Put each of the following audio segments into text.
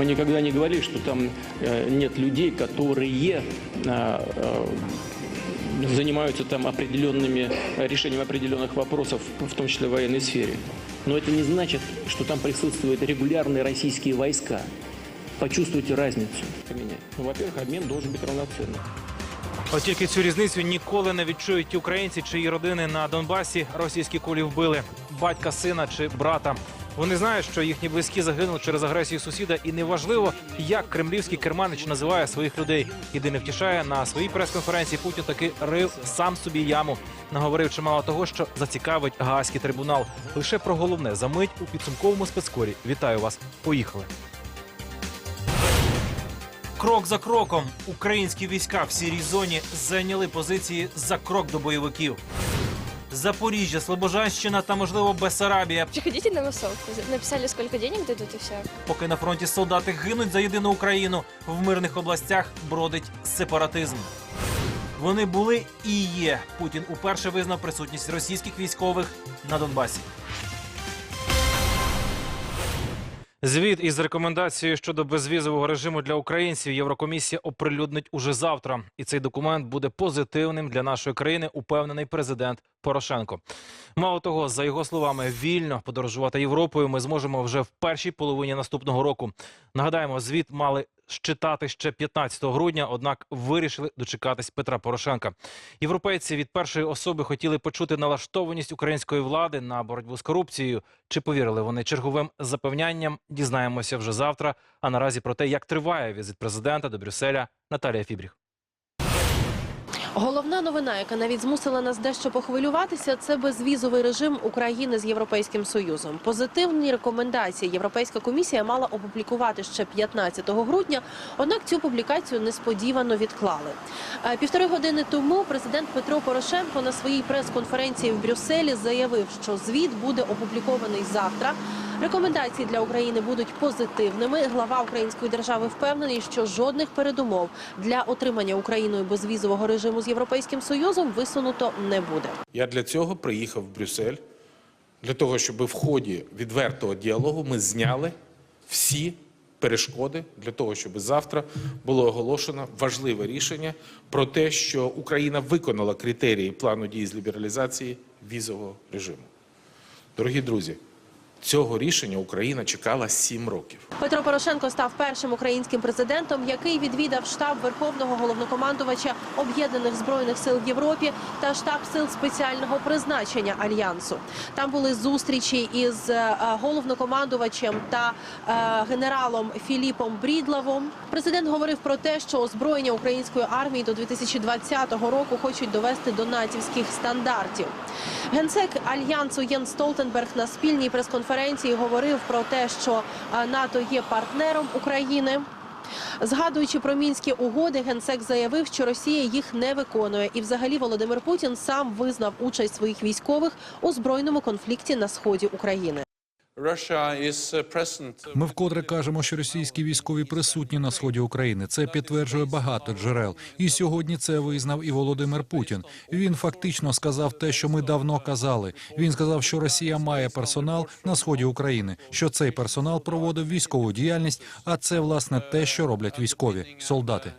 Мы никогда не говорили, что там э, нет людей, которые э, э, занимаются там определенными э, решением определенных вопросов, в том числе в военной сфере. Но это не значит, что там присутствуют регулярные российские войска. Почувствуйте разницу. Поменять. Ну, во-первых, обмен должен быть равноценным. От тільки цю різницю ніколи не відчують ті українці, чиї родини на Донбасі російські кулі вбили батька, сина чи брата. Вони знають, що їхні близькі загинули через агресію сусіда, і неважливо, як кремлівський керманич називає своїх людей. Єдине втішає на своїй прес-конференції Путін таки рив сам собі яму. Наговорив чимало того, що зацікавить Гаазький трибунал. Лише про головне за мить у підсумковому спецкорі. Вітаю вас. Поїхали. Крок за кроком українські війська в сірій зоні зайняли позиції за крок до бойовиків. Запоріжжя, Слобожанщина та, можливо, Бесарабія. Приходите на массовку. Написали, скільки денег дадуть і все. Поки на фронті солдати гинуть за єдину Україну, в мирних областях бродить сепаратизм. Вони були і є. Путін уперше визнав присутність російських військових на Донбасі. Звіт із рекомендацією щодо безвізового режиму для українців Єврокомісія оприлюднить уже завтра. І цей документ буде позитивним для нашої країни, упевнений президент Порошенко. Мало того, за його словами, вільно подорожувати Європою ми зможемо вже в першій половині наступного року. Нагадаємо, звіт мали щитати ще 15 грудня, однак вирішили дочекатись Петра Порошенка. Європейці від першої особи хотіли почути налаштованість української влади на боротьбу з корупцією. Чи повірили вони черговим запевнянням? Дізнаємося вже завтра. А наразі про те, як триває візит президента до Брюсселя, Наталія Фібріх. Головна новина, яка навіть змусила нас дещо похвилюватися, це безвізовий режим України з Європейським Союзом. Позитивні рекомендації Європейська комісія мала опублікувати ще 15 грудня. Однак цю публікацію несподівано відклали. Е, Півтори години тому президент Петро Порошенко на своїй прес-конференції в Брюсселі заявив, що звіт буде опублікований завтра. Рекомендації для України будуть позитивними. Глава української держави впевнений, що жодних передумов для отримання Україною безвізового режиму з європейським союзом висунуто не буде. Я для цього приїхав в Брюссель, для того, щоб в ході відвертого діалогу ми зняли всі перешкоди для того, щоб завтра було оголошено важливе рішення про те, що Україна виконала критерії плану дій з лібералізації візового режиму. Дорогі друзі, цього рішення Україна чекала сім років. Петро Порошенко став першим українським президентом, який відвідав штаб Верховного головнокомандувача об'єднаних збройних сил в Європі та штаб сил спеціального призначення альянсу. Там були зустрічі із е, головнокомандувачем та е, генералом Філіпом Брідлавом. Президент говорив про те, що озброєння української армії до 2020 року хочуть довести до натівських стандартів. Генсек альянсу Єн Столтенберг на спільній прес-конференції говорив про те, що е, НАТО є партнером України. Згадуючи про мінські угоди, генсек заявив, що Росія їх не виконує, і взагалі Володимир Путін сам визнав участь своїх військових у збройному конфлікті на сході України. Ми вкотре кажемо, що російські військові присутні на сході України. Це підтверджує багато джерел. І сьогодні це визнав і Володимир Путін. Він фактично сказав те, що ми давно казали. Він сказав, що Росія має персонал на сході України, що цей персонал проводив військову діяльність. А це власне те, що роблять військові солдати.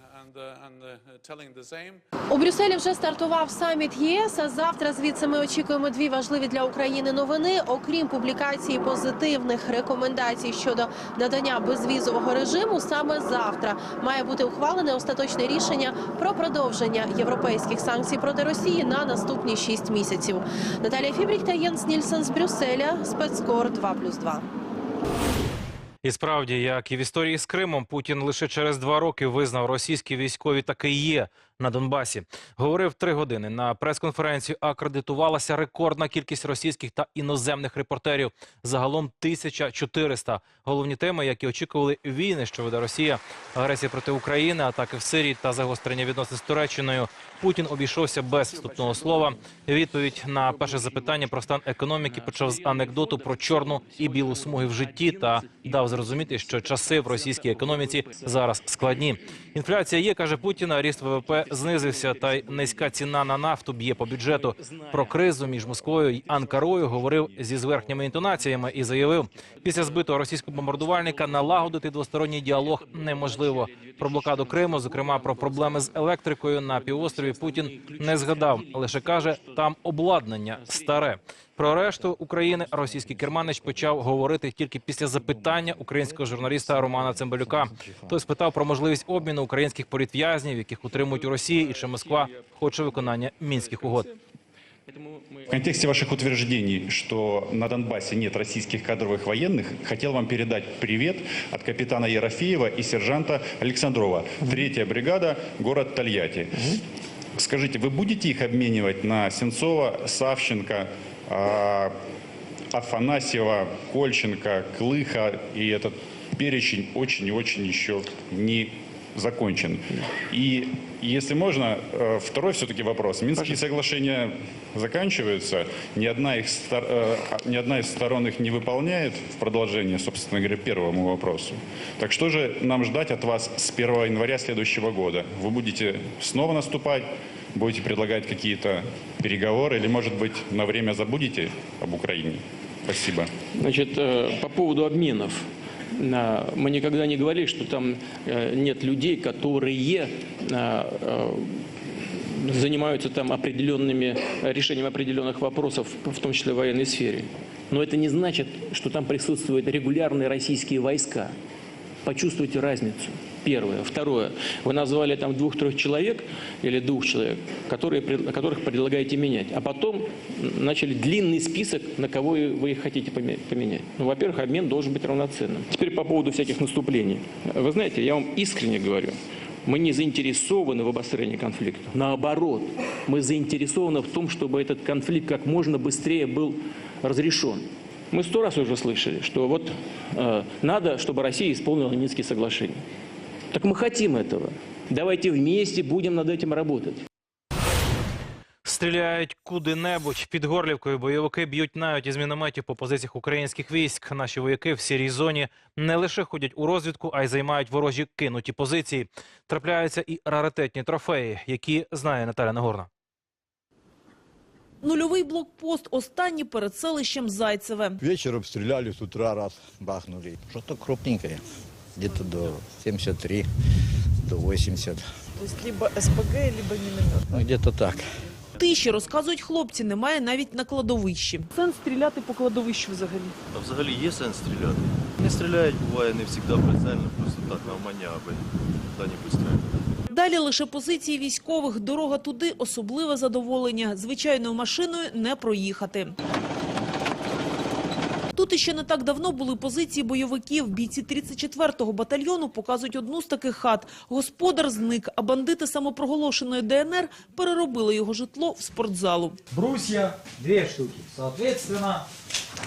У Брюсселі вже стартував саміт ЄС. А завтра звідси ми очікуємо дві важливі для України новини. Окрім публікації позитивних рекомендацій щодо надання безвізового режиму, саме завтра має бути ухвалене остаточне рішення про продовження європейських санкцій проти Росії на наступні шість місяців. Наталія Фібрік та Єнс Нільсен з Брюсселя. Спецкор 2+,2. І справді, як і в історії з Кримом, Путін лише через два роки визнав російські військові таки є на Донбасі. Говорив три години. На прес-конференцію акредитувалася рекордна кількість російських та іноземних репортерів. Загалом 1400. Головні теми, які очікували війни, що веде Росія, агресія проти України, атаки в Сирії та загострення відносин з Туреччиною. Путін обійшовся без вступного слова. Відповідь на перше запитання про стан економіки почав з анекдоту про чорну і білу смуги в житті та дав зрозуміти, що часи в російській економіці зараз складні. Інфляція є, каже Путін. а Ріст ВВП знизився, та й низька ціна на нафту б'є по бюджету. Про кризу між Москвою й Анкарою говорив зі зверхніми інтонаціями і заявив, після збитого російського бомбардувальника налагодити двосторонній діалог неможливо. Про блокаду Криму, зокрема про проблеми з електрикою на півострові, Путін не згадав. Лише каже, там обладнання старе. Про решту України російський керманич почав говорити тільки після запитання українського журналіста Романа Цимбалюка. Той спитав про можливість обміну українських політв'язнів, яких утримують у Росії, і чи Москва хоче виконання мінських угод. Поэтому мы В контексте ваших утверждений, что на Донбассе нет российских кадровых военных, хотел вам передать привет от капитана Ерофеева и сержанта Александрова. Третья бригада, город Тольятти. Скажите, вы будете их обменивать на Сенцова, Савченко, а, Афанасьева, Кольченко, Клыха, и этот перечень очень и очень еще не закончен. И если можно, э, второй все-таки вопрос. Минские соглашения заканчиваются, ни одна, их, э, ни одна из сторон их не выполняет в продолжение, собственно говоря, первому вопросу. Так что же нам ждать от вас с 1 января следующего года? Вы будете снова наступать, будете предлагать какие-то переговоры или, может быть, на время забудете об Украине? Спасибо. Значит, э, по поводу обменов. Мы никогда не говорили, что там э, нет людей, которые э, э, занимаются там определенными решением определенных вопросов, в том числе в военной сфере. Но это не значит, что там присутствуют регулярные российские войска. Почувствуйте разницу. Первое. Второе. Вы назвали там двух-трех человек или двух человек, которые, которых предлагаете менять. А потом начали длинный список, на кого вы их хотите поме- поменять. Ну, во-первых, обмен должен быть равноценным. Теперь по поводу всяких наступлений. Вы знаете, я вам искренне говорю, мы не заинтересованы в обострении конфликта. Наоборот, мы заинтересованы в том, чтобы этот конфликт как можно быстрее был разрешен. Мы сто раз уже слышали, что вот э, надо, чтобы Россия исполнила Минские соглашения. Так мы хотим этого. Давайте вместе будем над этим работать. Стріляють куди-небудь під Горлівкою. Бойовики б'ють навіть із мінометів по позиціях українських військ. Наші вояки в сірій зоні не лише ходять у розвідку, а й займають ворожі кинуті позиції. Трапляються і раритетні трофеї, які знає Наталя Нагорна. Нульовий блокпост останній перед селищем Зайцеве. Вечером стреляли, с утра раз бахнули. Что-то крупненькое, где-то до 73, до 80. То есть либо СПГ, либо міномет. Ну, где-то так. Тиші, розказують хлопці, немає навіть на кладовищі. Сенс стріляти по кладовищу взагалі. А взагалі є сенс стріляти? Не стріляють, буває не завжди прицельно, просто так навмання, аби куди-небудь стріляти. Далі лише позиції військових. Дорога туди – особливе задоволення. Звичайною машиною не проїхати. Тут іще не так давно були позиції бойовиків. Бійці 34-го батальйону показують одну з таких хат. Господар зник, а бандити самопроголошеної ДНР переробили його житло в спортзалу. Брусья дві штуки. Соответственно,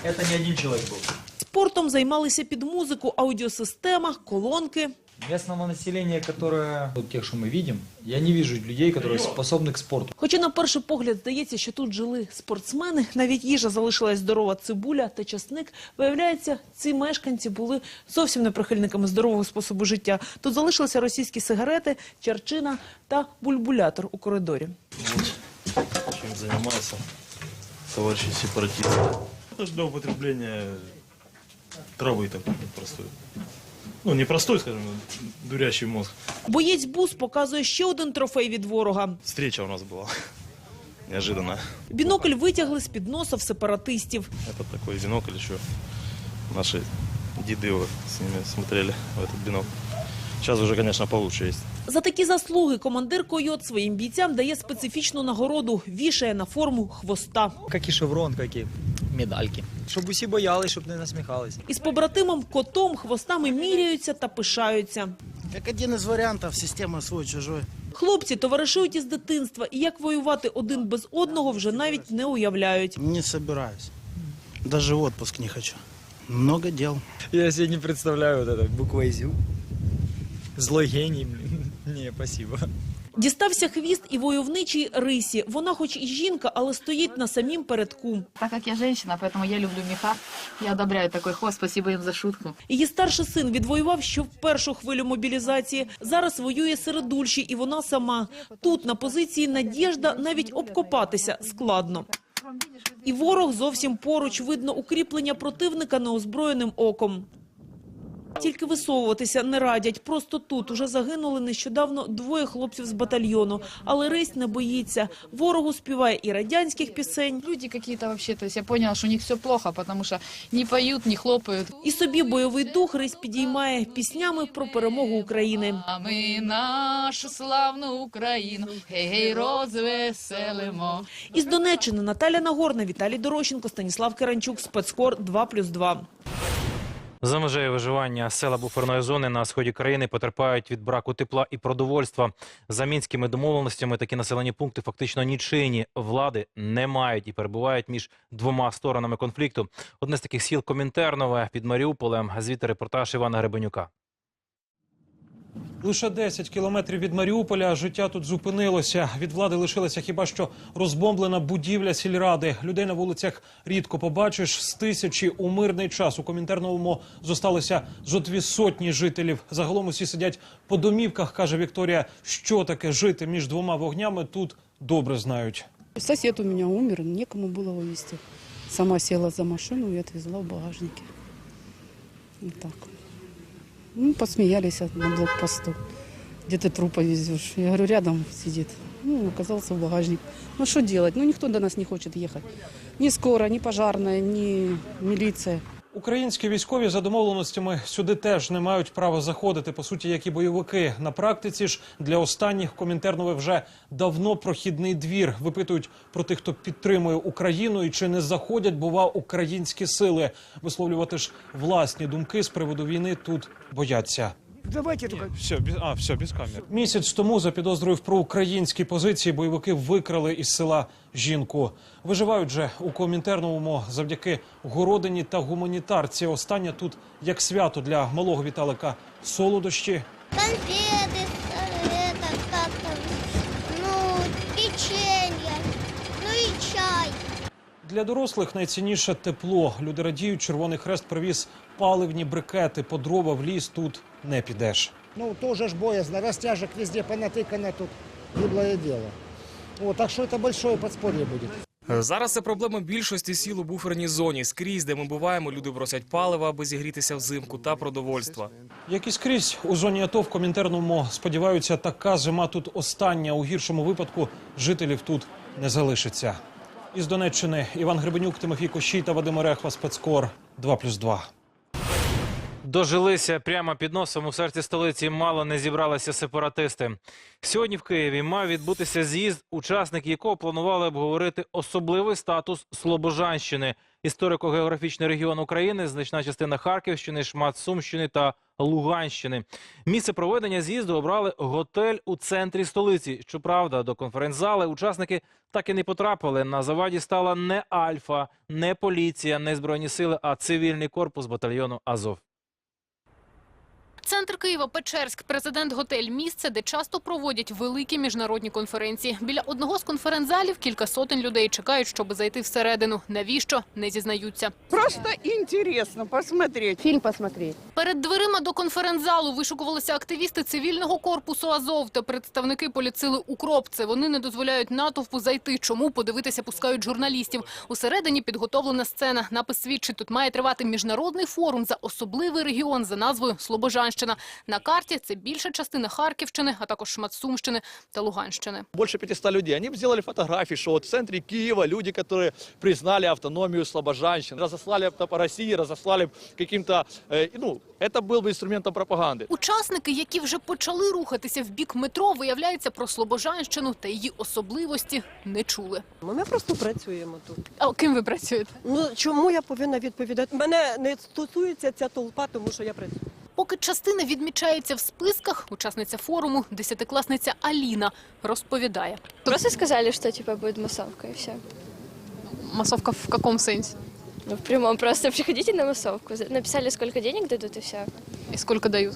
це не один чоловік был. Спортом займалися під музику, аудіосистема, колонки. Местного населения, которое, вот тех, что мы видим, я не вижу людей, которые способны к спорту. Хоча на перший погляд здається, що тут жили спортсмени, навіть їжа залишилась здорова цибуля та часник. Виявляється, ці мешканці були зовсім не прихильниками здорового способу життя. Тут залишилися російські сигарети, чарчина та бульбулятор у коридорі. Чим займаються товариші сепаратисти. Це ж для употреблення трави такой простой. Ну, не простой, скажем, дурящий мозг. Боєць бус показує ще один трофей від ворога. Встреча у нас була. Неожиданно. Бінокль витягли з під носа в сепаратистів. Это такой бинокль еще. Наши деды его с ними смотрели в этот бинокль. Сейчас уже, конечно, получше есть. За такі заслуги командир койот своїм бійцям дає специфічну нагороду, вішає на форму хвоста. Как и шеврон, как и медальки. Щоб усі боялись, щоб не насміхались. Із побратимом котом хвостами міряються та пишаються. Как один из вариантов системы свой-чужой. Хлопці товаришують із дитинства і як воювати один без одного вже навіть не уявляють. Не собираюсь. Даже в отпуск не хочу. Много дел. Я себе не представляю вот это буква ЗЮ. Злой гений, блин. Не, спасибо. Дістався хвіст і войовничій рисі. Вона хоч і жінка, але стоїть на самім передку. Так как я женщина, поэтому я люблю меха. Я одобряю такой хвост. Спасибо им за шутку. Її старший син відвоював ще в першу хвилю мобілізації. Зараз воює серед дульші, і вона сама. Тут, на позиції Надєжда, навіть обкопатися складно. І ворог зовсім поруч. Видно укріплення противника неозброєним оком. Тільки висовуватися не радять. Просто тут уже загинули нещодавно двоє хлопців з батальйону. Але Рись не боїться. Ворогу співає і радянських пісень, Люди какие-то вообще, то я поняла, что у них все плохо, потому что не поют, не хлопают. І собі бойовий дух Рись підіймає піснями про перемогу України. А ми нашу славну Україну, гей-гей, розвеселимо. Із Донеччини Наталя Нагорна, Віталій Дорощенко, Станіслав Керанчук, Спецкор 2+,2. За межею виживання села буферної зони на сході країни потерпають від браку тепла і продовольства. За мінськими домовленостями такі населені пункти фактично нічийні. Влади не мають і перебувають між двома сторонами конфлікту. Одне з таких сіл Комінтернове під Маріуполем. Звідти репортаж Івана Гребенюка. Лише 10 кілометрів від Маріуполя життя тут зупинилося. Від влади лишилася хіба що розбомблена будівля сільради. Людей на вулицях рідко побачиш. З тисячі у мирний час у Комінтерновому зосталося зо дві сотні жителів. Загалом усі сидять по домівках, каже Вікторія. Що таке жити між двома вогнями тут добре знають. Сосед у меня умер, некому было вывезти. Сама села за машину и отвезла в багажнике. Вот так. Ну, посмеялись на блокпосту. Где ты трупа везешь? Я говорю, рядом сидит. Ну, оказался в багажник. Ну, что делать? Ну, никто до нас не хочет ехать. Ни скора, ни пожарная, ни милиция. Українські військові за домовленостями сюди теж не мають права заходити, по суті, як і бойовики. На практиці ж для останніх комінтернове вже давно прохідний двір. Випитують про тих, хто підтримує Україну і чи не заходять, бува, українські сили. Висловлювати ж власні думки з приводу війни тут бояться. Давайте только... Все, без, а, все, без камер. Місяць тому за підозрою в проукраїнській позиції бойовики викрали із села жінку. Виживають же у Комінтерновому завдяки городині та гуманітарці. Остання тут як свято для малого Віталика солодощі. конфеты, это, как там, ну, печенье, ну и чай. Для дорослих найцінніше тепло. Люди радіють, Червоний Хрест привіз паливні брикети. По дрова в ліс тут не підеш. Ну, тоже ж боязно, растяжек везде понатыкано тут, гиблое дело. Вот, так что это большое подспорье будет. Зараз це проблема більшості сіл у буферній зоні. Скрізь, де ми буваємо, люди просять палива, аби зігрітися взимку та продовольства. Як і скрізь у зоні АТО в Комінтерному сподіваються, така зима тут остання. У гіршому випадку жителів тут не залишиться. Із Донеччини Іван Гребенюк, Тимофій Кощій та Вадим Орехва, спецкор 2+,2. Дожилися прямо під носом у серці столиці. Мало не зібралися сепаратисти. Сьогодні в Києві мав відбутися з'їзд, учасники якого планували обговорити особливий статус Слобожанщини, історико-географічний регіон України, значна частина Харківщини, шмат Сумщини та Луганщини. Місце проведення з'їзду обрали готель у центрі столиці. Щоправда, до конференц-зали учасники так і не потрапили. На заваді стала не Альфа, не поліція, не збройні сили, а цивільний корпус батальйону Азов. Центр Києва Печерськ, президент готель місце, де часто проводять великі міжнародні конференції. Біля одного з конференц-залів кілька сотень людей чекають, щоб зайти всередину. Навіщо не зізнаються. Просто интересно посмотреть. Фильм посмотреть. Перед дверима до конференц-залу вишукувалися активісти цивільного корпусу Азов та представники поліцили Укроп. Це вони не дозволяють натовпу зайти. Чому подивитися пускають журналістів? Усередині підготовлена сцена. Напис свідчить, тут має тривати міжнародний форум за особливий регіон за назвою Слобожанщина. На карті це більша частина Харківщини, а також шмат Сумщини та Луганщини. Больше 500 людей. Они бы сделали фотографии, что вот в центре Киева люди, которые признали автономию слобожанщин, разослали бы по России, разослали бы каким-то, э, ну, это был бы инструментом пропаганды. Учасники, які вже почали рухатися в бік метро, виявляється про Слобожанщину та її особливості не чули. Ми просто працюємо тут. А ким ви працюєте? Ну чому я повинна відповідати? Мене не стосується ця толпа, тому що я працюю. Поки частина відмічається в списках, учасниця форуму, десятикласниця Аліна, розповідає. Просто сказали, что типа будет массовка и все. Массовка в каком сенсе? Ну, в прямом просто приходите на массовку. Написали, сколько денег дадут и все. И сколько дают?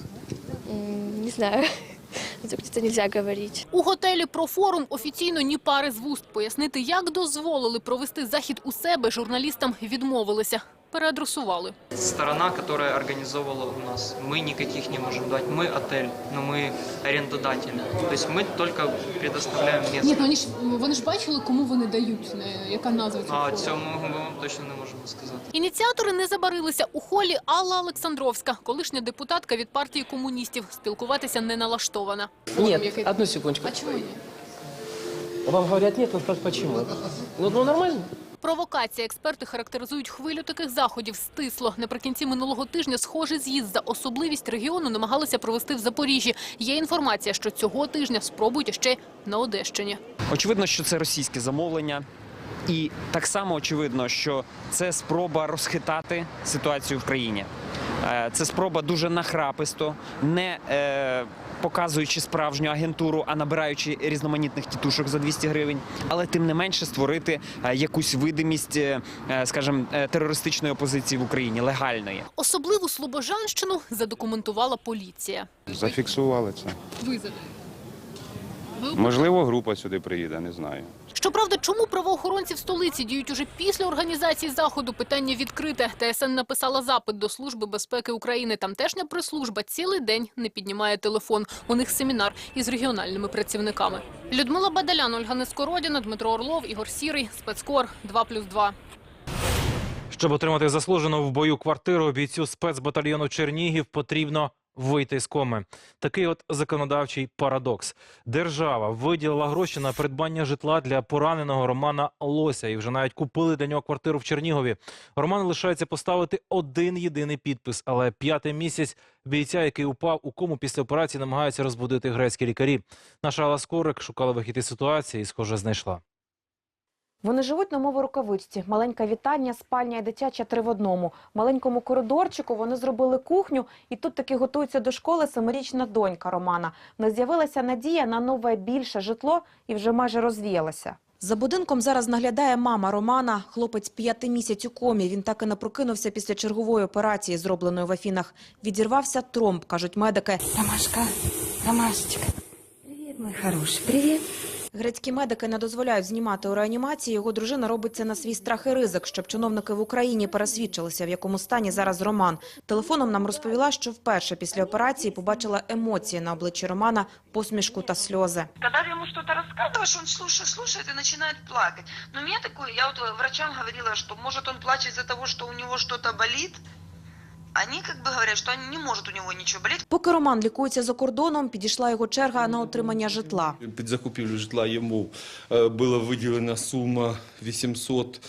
Не знаю. где-то нельзя говорить. У готелі «Профорум» офіційно ні пари з вуст. Пояснити, як дозволили провести захід у себе, журналістам відмовилися Переадресували. Сторона, которая организовывала у нас, мы никаких не можем дать. Мы отель, но мы арендодатели. То есть мы только предоставляем место. Ні, ну вони ж вони ж бачили, кому вони дають, яка назва А цьому ми вам точно не можемо сказати. Ініціатори не забарилися. У холі Алла Олександровська, колишня депутатка від партії комуністів, спілкуватися не налаштована. Нет, одну секундочку. А чому ні? Вам говорят нет, вы спрашиваете, почему? Ну, ну нормально. Провокація. Експерти характеризують хвилю таких заходів стисло. Наприкінці минулого тижня схожий з'їзд за особливість регіону намагалися провести в Запоріжжі. Є інформація, що цього тижня спробують ще на Одещині. Очевидно, що це російське замовлення. І так само очевидно, що це спроба розхитати ситуацію в країні. Е, Це спроба дуже нахраписто, не е, показуючи справжню агентуру, а набираючи різноманітних тітушок за 200 гривень, але тим не менше створити е, якусь видимість, скажімо, терористичної опозиції в Україні легальної. Особливу Слобожанщину задокументувала поліція. Зафіксували це. Ви Можливо, група сюди приїде, не знаю. Щоправда, чому правоохоронці в столиці діють уже після організації заходу? Питання відкрите. ТСН написала запит до Служби безпеки України. Тамтешня прес-служба цілий день не піднімає телефон. У них семінар із регіональними працівниками. Людмила Бадалян, Ольга Нескородіна, Дмитро Орлов, Ігор Сірий, Спецкор 2+,2. Щоб отримати заслужену в бою квартиру бійцю спецбатальйону Чернігів потрібно вийти з коми. Такий от законодавчий парадокс. Держава виділила гроші на придбання житла для пораненого Романа Лося і вже навіть купили для нього квартиру в Чернігові. Роман лишається поставити один єдиний підпис, але п'ятий місяць бійця, який упав у кому після операції, намагаються розбудити грецькі лікарі. Наша Алла Скорик шукала вихід із ситуації і, схоже, знайшла. Вони живуть на мову рукавичці. Маленька вітальня, спальня і дитяча три в одному. Маленькому коридорчику вони зробили кухню, і тут таки готується до школи семирічна донька Романа. В них з'явилася надія на нове більше житло і вже майже розвіялася. За будинком зараз наглядає мама Романа. Хлопець п'яти місяць у комі. Він так і не прокинувся після чергової операції, зробленої в Афінах. Відірвався тромб, кажуть медики. Ромашка, Ромашечка. Привет, мой хороший, привет. Грецькі медики не дозволяють знімати у реанімації. Його дружина робить це на свій страх і ризик, щоб чиновники в Україні пересвідчилися, в якому стані зараз Роман. Телефоном нам розповіла, що вперше після операції побачила емоції на обличчі Романа, посмішку та сльози. Когда ты ему что-то рассказываешь, он слушает, слушает и начинает плакать. Но у я вот врачам говорила, что может он плачет из-за того, что у него что-то болит. Они как бы говорят, что не можуть у него ничего болеть. Поки Роман лікується за кордоном, підійшла його черга на отримання житла. Під закупівлю житла йому е, була виділена сума 800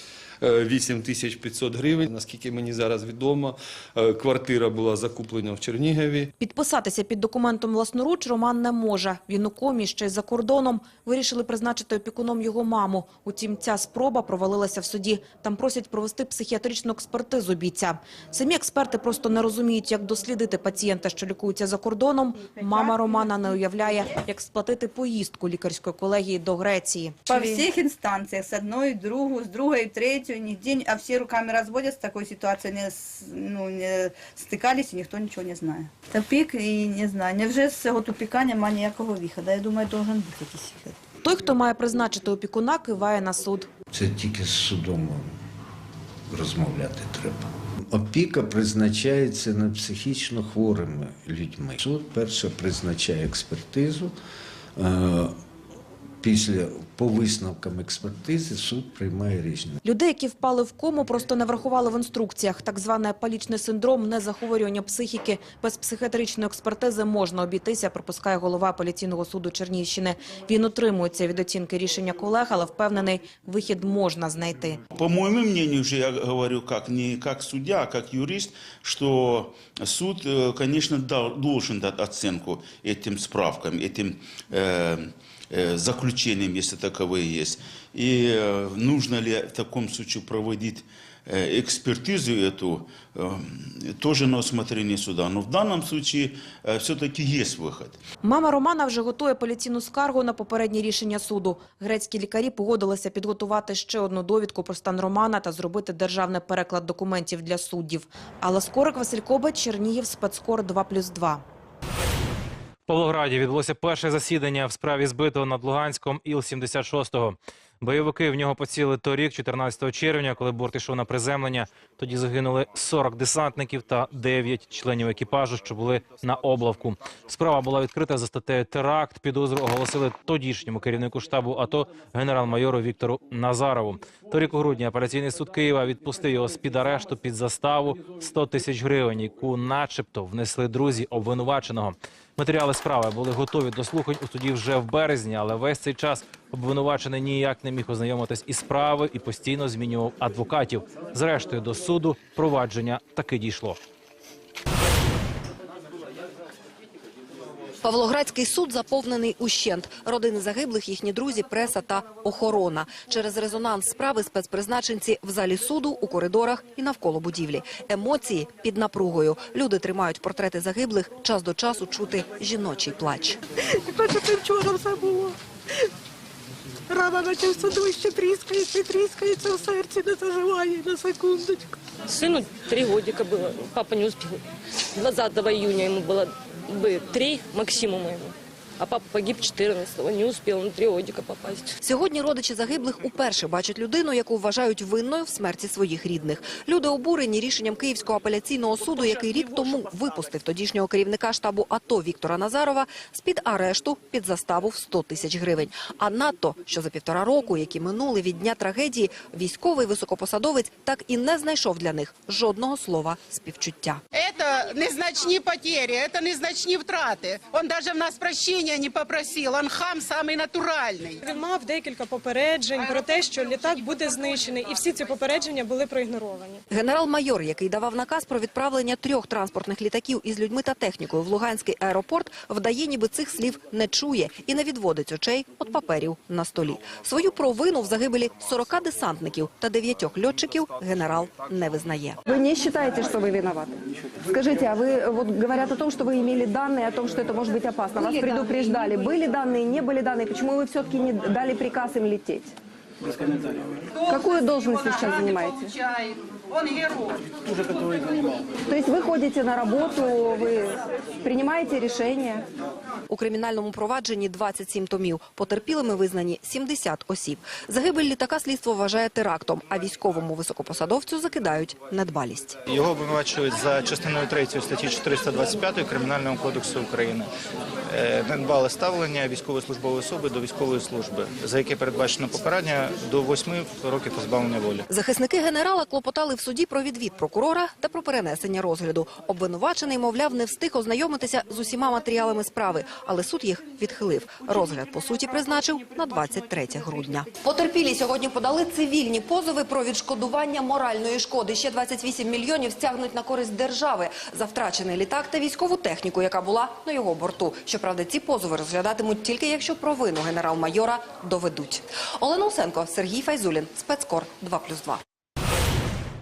е, 8 тисяч 500 гривень. Наскільки мені зараз відомо, е, квартира була закуплена в Чернігові. Підписатися під документом власноруч Роман не може. Він у комі ще й за кордоном. Вирішили призначити опікуном його маму. Утім, ця спроба провалилася в суді. Там просять провести психіатричну експертизу бійця. Самі експерти просто не розуміють, як дослідити пацієнта, що лікується за кордоном. Мама Романа не уявляє, як сплатити поїздку лікарської колегії до Греції. По всех инстанциях, с одной, другу, с другой, третью, нигде, а все руками разводят, с такой ситуацией не, ну, не стикались, і ніхто нічого не знає. Тупик і не знаю, невже з цього тупика немає ніякого виходу. Я думаю, должен бути якийсь вихід. Той, хто має призначити опікуна, киває на суд. Це тільки з судом розмовляти треба. Опіка призначається над психічно хворими людьми. Суд перше призначає експертизу. е, Після по висновкам експертизи суд приймає рішення. Людей, які впали в кому, просто не врахували в інструкціях. Так званий апалічний синдром – не захворювання психіки. Без психіатричної експертизи можна обійтися, припускає голова апеляційного суду Чернігівщини. Він утримується від оцінки рішення колег, але впевнений, вихід можна знайти. По моему мнению, уже я говорю как не как судья, а как юрист, что суд, э, конечно, дал- должен дать оценку этим справкам, этим э, э, заключениям, если таковые есть. И э, нужно ли в таком случае проводить э, экспертизу эту, э, тоже на усмотрение суда. Но в данном случае э, все-таки есть выход. Мама Романа вже готує апеляційну скаргу на попереднє рішення суду. Грецькі лікарі погодилися підготувати ще одну довідку про стан Романа та зробити державний переклад документів для суддів. Алла Скорик, Василь Кобець, Чернігів, Спецкор 2+,2. В Павлограді відбулося перше засідання в справі збитого над Луганськом Іл-76. Бойовики в нього поцілили торік, 14 червня, коли борт йшов на приземлення. Тоді загинули 40 десантників та 9 членів екіпажу, що були на облавку. Справа була відкрита за статтею теракт. Підозру оголосили тодішньому керівнику штабу АТО генерал-майору Віктору Назарову. Торік у грудні апеляційний суд Києва відпустив його з під арешту під заставу 100 тисяч гривень, яку, начебто, внесли друзі обвинуваченого. Матеріали справи були готові до слухань у суді вже в березні, але весь цей час обвинувачений ніяк не міг ознайомитись із справою і постійно змінював адвокатів. Зрештою, до суду провадження таки дійшло. Павлоградський суд заповнений ущент. Родини загиблих, їхні друзі, преса та охорона. Через резонанс справи спецпризначенці в залі суду, у коридорах і навколо будівлі. Емоції під напругою. Люди тримають портрети загиблих. Час до часу чути жіночий плач. Бачите, вчора все було. Рана наче все дужче тріскається, тріскається в серці, не заживає на секундочку. Сыну три годика было. Папа не успел. 20 июня ему было бы три, максимум ему. А папа погиб 14-го, не успел на три годика попасть. Сьогодні родичі загиблих уперше бачать людину, яку вважають винною в смерті своїх рідних. Люди обурені рішенням Київського апеляційного суду, який рік тому випустив тодішнього керівника штабу АТО Віктора Назарова з-під арешту під заставу в 100 тисяч гривень. А надто, що за півтора року, які минули від дня трагедії, військовий високопосадовець так і не знайшов для них жодного слова співчуття Это незначні потери, это незначні втрати. Он даже в нас прощения не попросил, он хам самый натуральный. Він мав декілька попереджень про те, що літак буде знищений, і всі ці попередження були проігноровані. Генерал-майор, який давав наказ про відправлення трьох транспортних літаків із людьми та технікою в Луганський аеропорт, вдає, ніби цих слів не чує і не відводить очей від паперів на столі. Свою провину в загибелі 40 десантників та 9 льотчиків генерал не визнає. Вы не считаете, что вы виноваты? Скажите, а вы вот говорят о том, что вы имели данные о том, что это может быть опасно. Вас предупреждали. Были данные, не были данные. Почему вы все-таки не дали приказ им лететь? Какую должность вы сейчас занимаете? Он герой. То есть вы ходите на работу, вы принимаете решения? У кримінальному провадженні 27 томів. Потерпілими визнані 70 осіб. Загибель літака слідство вважає терактом, а військовому високопосадовцю закидають недбалість. Його обвинувачують за частиною 3 статті 425 Кримінального кодексу України. Е, Недбале ставлення військової службової особи до військової служби, за яке передбачено покарання до 8 років позбавлення волі. Захисники генерала клопотали в суді про відвід прокурора та про перенесення розгляду. Обвинувачений, мовляв, не встиг ознайомитися з усіма матеріалами справи, але суд їх відхилив. Розгляд, по суті, призначив на 23 грудня. Потерпілі сьогодні подали цивільні позови про відшкодування моральної шкоди. Ще 28 мільйонів стягнуть на користь держави за втрачений літак та військову техніку, яка була на його борту. Щоправда, ці позови розглядатимуть тільки якщо провину генерал-майора доведуть. Олена Усенко, Сергій Файзулін, спецкор 2+,2.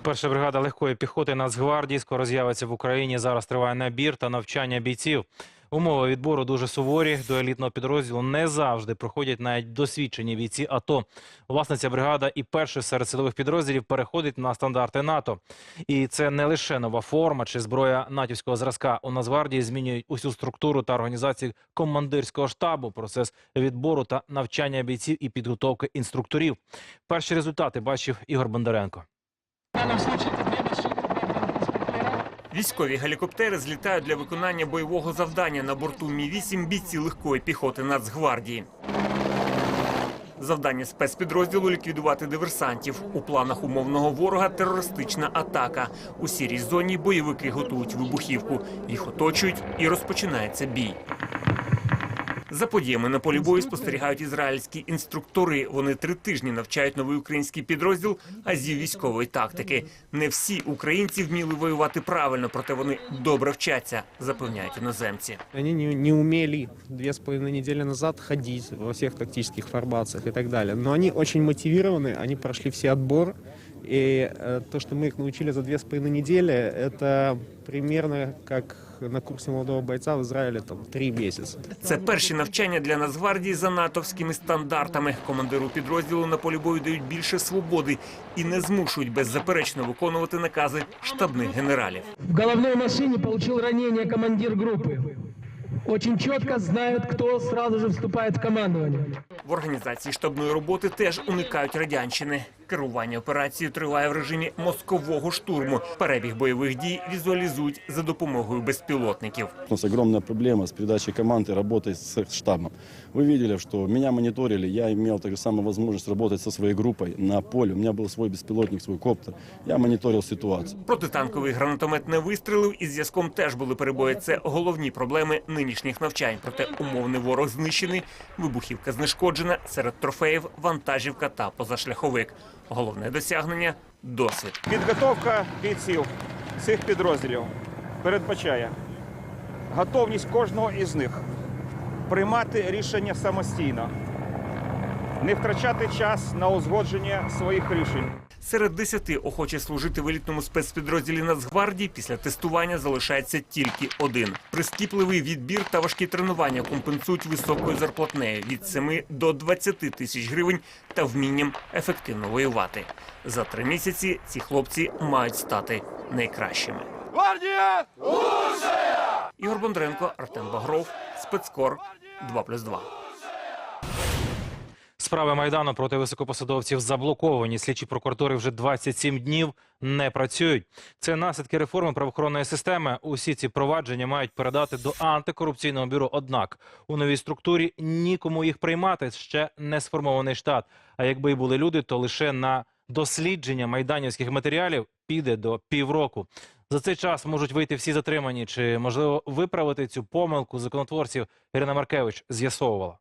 Перша бригада легкої піхоти Нацгвардії скоро з'явиться в Україні. Зараз триває набір та навчання бійців. Умови відбору дуже суворі. До елітного підрозділу не завжди проходять навіть досвідчені бійці АТО. Власне, ця бригада і перший серед силових підрозділів переходить на стандарти НАТО. І це не лише нова форма чи зброя натівського зразка. У Нацгвардії змінюють усю структуру та організацію командирського штабу, процес відбору та навчання бійців і підготовки інструкторів. Перші результати бачив Ігор Бондаренко. Військові гелікоптери злітають для виконання бойового завдання на борту Мі-8 бійці легкої піхоти Нацгвардії. Завдання спецпідрозділу ліквідувати диверсантів. У планах умовного ворога терористична атака. У сірій зоні бойовики готують вибухівку. Їх оточують і розпочинається бій. За подіями на полі бою спостерігають ізраїльські інструктори. Вони три тижні навчають новий український підрозділ азів військової тактики. Не всі українці вміли воювати правильно, проте вони добре вчаться, запевняють іноземці. Они не, не умели две с половиной недели назад ходить во всех тактических формациях и так далее. Но они очень мотивированы, они прошли все отбор. И э, то, что мы их научили за две с половиной недели, это примерно как на курсі молодого бойця в Ізраїлі там три місяці. Це перші навчання для Нацгвардії за натовськими стандартами. Командиру підрозділу на полі бою дають більше свободи і не змушують беззаперечно виконувати накази штабних генералів. В головній машині отримав ранення командир группы. Очень четко знают, кто сразу же вступает в командование. В організації штабної роботи теж уникають радянщини. Керування операцією триває в режимі мозкового штурму. Перебіг бойових дій візуалізують за допомогою безпілотників. У нас огромная проблема с передачей команд и работой с штабом. Вы видели, что меня мониторили, я имел так же самую возможность работать со своей группой на поле. У меня был свой беспилотник, свой коптер. Я мониторил ситуацию. Протитанковий гранатомет не вистрелив, і зв'язком теж були перебої. Це головні проблеми нинішніх навчань. Проте умовний ворог знищений, вибухівка знешкоджена, серед трофеїв вантажівка та позашляховик. Головне досягнення досвід. Підготовка бійців цих підрозділів передбачає готовність кожного із них приймати рішення самостійно, не втрачати час на узгодження своїх рішень. Серед десяти охочих служити в елітному спецпідрозділі Нацгвардії після тестування залишається тільки один. Прискіпливий відбір та важкі тренування компенсують високою зарплатнею від 7 до 20 тисяч гривень та вмінням ефективно воювати. За три місяці ці хлопці мають стати найкращими. Гвардія! Ігор Бондренко, Артем Багров, спецкор 2+,2. Справи Майдану проти високопосадовців заблоковані. Слідчі прокуратури вже 27 днів не працюють. Це наслідки реформи правоохоронної системи. Усі ці провадження мають передати до антикорупційного бюро. Однак у новій структурі нікому їх приймати. Ще не сформований штат. А якби й були люди, то лише на дослідження майданівських матеріалів піде до півроку. За цей час можуть вийти всі затримані. Чи можливо виправити цю помилку законотворців? Ірина Маркевич з'ясовувала.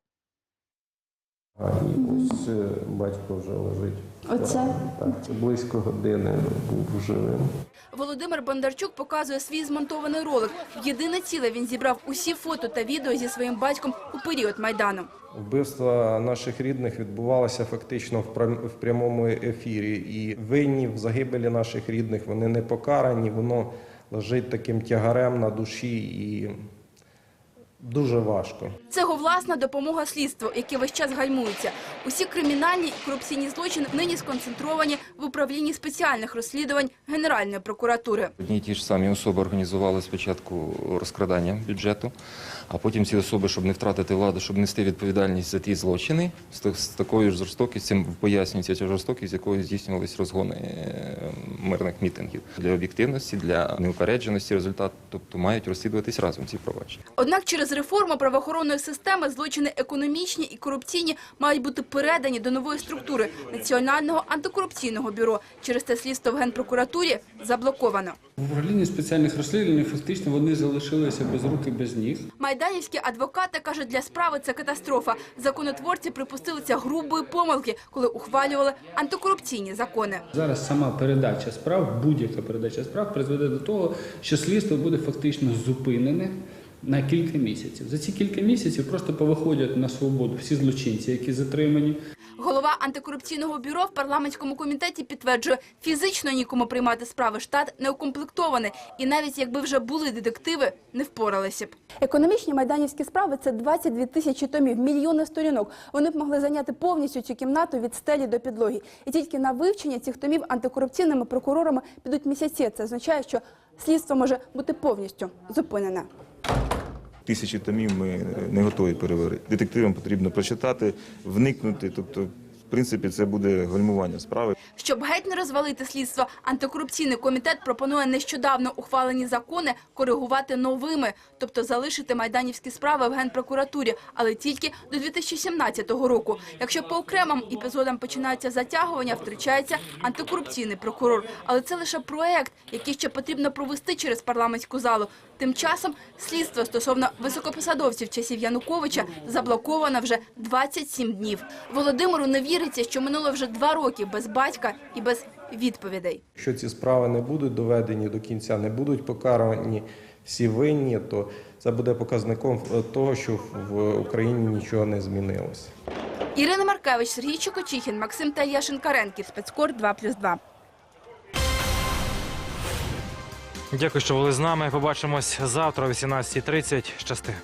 А і ось е, батько вже лежить. Оце? Так, це близько години був живим. Володимир Бондарчук показує свій змонтований ролик. В єдине ціле він зібрав усі фото та відео зі своїм батьком у період Майдану. Вбивства наших рідних відбувалося фактично в прям- в прямому ефірі. І винні в загибелі наших рідних вони не покарані, воно лежить таким тягарем на душі і дуже важко. Це його власна допомога слідству, яке весь час гальмується. Усі кримінальні і корупційні злочини нині сконцентровані в управлінні спеціальних розслідувань Генеральної прокуратури. Одні й ті ж самі особи організували спочатку розкрадання бюджету, а потім ці особи, щоб не втратити владу, щоб нести відповідальність за ті злочини, з, з такою ж жорстокістю пояснюється ця жорстокість, з якою здійснювались розгони е, мирних мітингів. Для об'єктивності, для неупередженості результат, тобто мають розслідуватись разом ці провадження. Однак через реформу правоохоронної системи злочини економічні і корупційні мають бути передані до нової структури Національного антикорупційного бюро. Через це слідство в Генпрокуратурі заблоковано. В управлінні спеціальних розслідувань фактично вони залишилися без рук і без ніг. Майданівські адвокати кажуть, для справи це катастрофа. Законотворці припустилися грубої помилки, коли ухвалювали антикорупційні закони. Зараз сама передача справ, будь-яка передача справ призведе до того, що слідство буде фактично зупинене на кілька місяців. За ці кілька місяців просто повиходять на свободу всі злочинці, які затримані. Голова антикорупційного бюро в парламентському комітеті підтверджує, фізично нікому приймати справи штат не укомплектований. І навіть якби вже були детективи, не впоралися б. Економічні майданівські справи – це 22 тисячі томів, мільйони сторінок. Вони б могли зайняти повністю цю кімнату від стелі до підлоги. І тільки на вивчення цих томів антикорупційними прокурорами підуть місяці. Це означає, що слідство може бути повністю зупинене. Тисячі томів ми не готові переварити. Детективам потрібно прочитати, вникнути. Тобто, принципі, це буде гальмування справи. Щоб геть не розвалити слідство, антикорупційний комітет пропонує нещодавно ухвалені закони коригувати новими, тобто залишити майданівські справи в Генпрокуратурі, але тільки до 2017 року. Якщо по окремим епізодам починаються затягування, втручається антикорупційний прокурор. Але це лише проект, який ще потрібно провести через парламентську залу. Тим часом слідство стосовно високопосадовців часів Януковича заблоковано вже 27 днів. Володимиру не віриться, що минуло вже два роки без батька і без відповідей. Якщо ці справи не будуть доведені до кінця, не будуть покарані всі винні, то це буде показником того, що в Україні нічого не змінилося. Ірина Маркевич, Сергій Чокочихін, Максим Таяшин Каренків, спецкор 2+,2. Дякую, що були з нами. Побачимось завтра о 18.30. Щасти.